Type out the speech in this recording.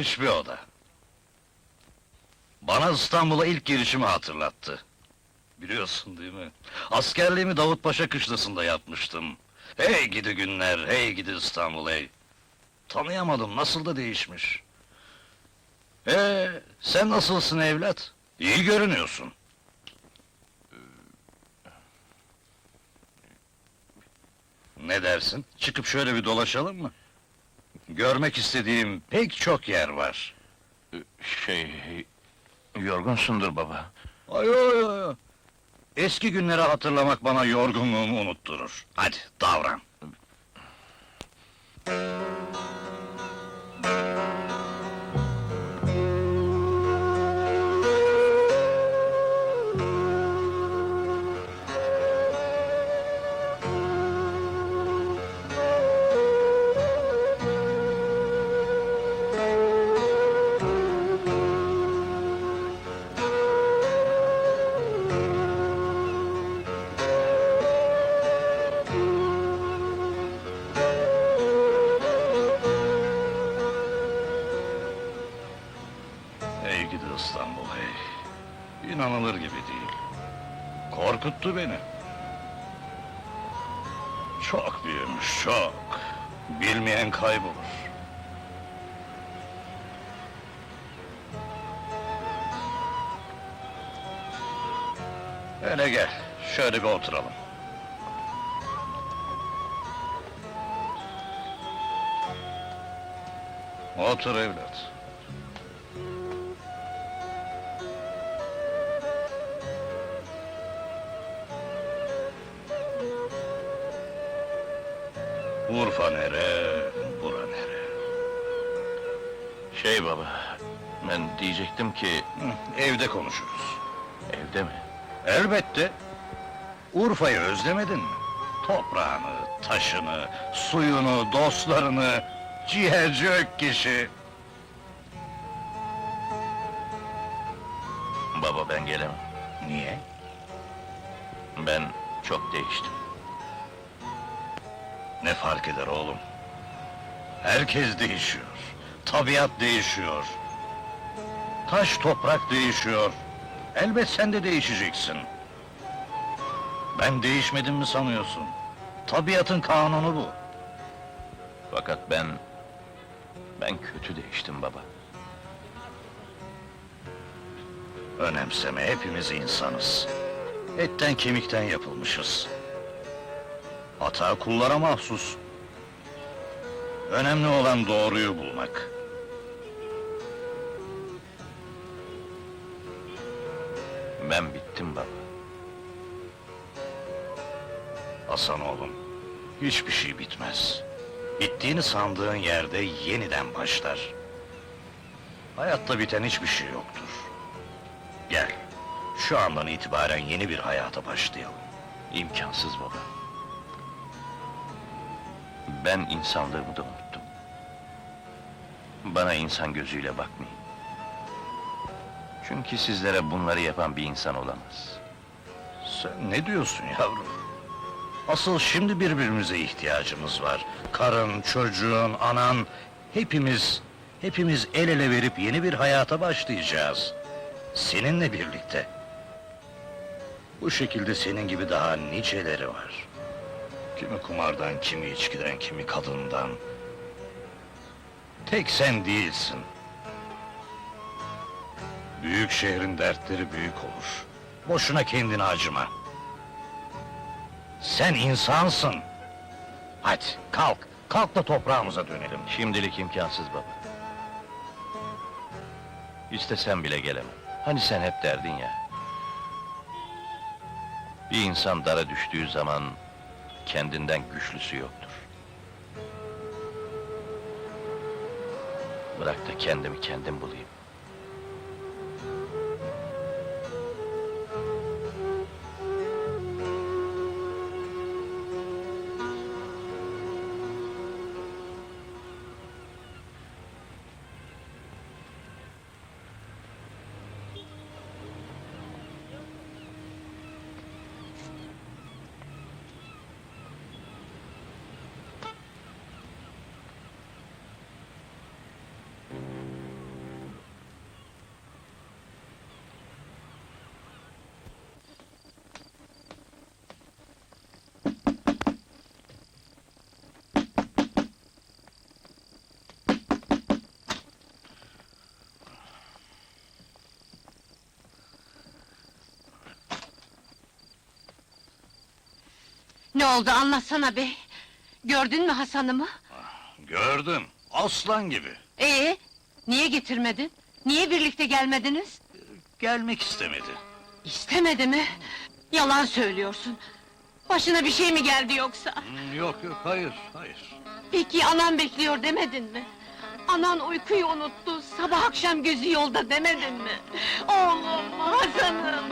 Geniş bir oda. Bana İstanbul'a ilk girişimi hatırlattı. Biliyorsun değil mi? Askerliğimi Davutpaşa kışlasında yapmıştım. Hey gidi günler, hey gidi İstanbul hey! Tanıyamadım, nasıl da değişmiş. Ee, sen nasılsın evlat? İyi görünüyorsun. Ne dersin? Çıkıp şöyle bir dolaşalım mı? Görmek istediğim pek çok yer var. Şey... Yorgunsundur baba. Ay ay ay. Eski günleri hatırlamak bana yorgunluğumu unutturur. Hadi davran. İnanılır gibi değil. Korkuttu beni. Çok büyümüş, çok. Bilmeyen kaybolur. Öyle gel, şöyle bir oturalım. Otur evlat. Urfa nere, bura nere? Şey baba... Ben diyecektim ki... Hı, evde konuşuruz. Evde mi? Elbette. Urfa'yı özlemedin mi? Toprağını, taşını, suyunu, dostlarını, ciğerci Ökkeş'i. Baba ben gelemem. Niye? Ben çok değiştim. Ne fark eder oğlum? Herkes değişiyor. Tabiat değişiyor. Taş toprak değişiyor. Elbet sen de değişeceksin. Ben değişmedim mi sanıyorsun? Tabiatın kanunu bu. Fakat ben... Ben kötü değiştim baba. Önemseme, hepimiz insanız. Etten kemikten yapılmışız. Hata kullara mahsus. Önemli olan doğruyu bulmak. Ben bittim baba. Hasan oğlum, hiçbir şey bitmez. Bittiğini sandığın yerde yeniden başlar. Hayatta biten hiçbir şey yoktur. Gel, şu andan itibaren yeni bir hayata başlayalım. İmkansız baba. Ben insanlığımı da unuttum. Bana insan gözüyle bakmayın. Çünkü sizlere bunları yapan bir insan olamaz. Sen ne diyorsun yavrum? Asıl şimdi birbirimize ihtiyacımız var. Karın, çocuğun, anan, hepimiz, hepimiz el ele verip yeni bir hayata başlayacağız. Seninle birlikte. Bu şekilde senin gibi daha niceleri var. Kimi kumardan, kimi içkiden, kimi kadından. Tek sen değilsin. Büyük şehrin dertleri büyük olur. Boşuna kendini acıma. Sen insansın. Hadi kalk, kalk da toprağımıza dönelim. Şimdilik imkansız baba. İstesem bile gelemem. Hani sen hep derdin ya. Bir insan dara düştüğü zaman kendinden güçlüsü yoktur. Bırak da kendimi kendim bulayım. Ne oldu anlatsana bey. Gördün mü Hasan'ımı? Gördüm, aslan gibi. Ee, niye getirmedin? Niye birlikte gelmediniz? Gelmek istemedi. İstemedi mi? Yalan söylüyorsun. Başına bir şey mi geldi yoksa? Hmm, Yok yok, hayır, hayır. Peki anan bekliyor demedin mi? Anan uykuyu unuttu, sabah akşam gözü yolda demedin mi? Oğlum, Hasan'ım!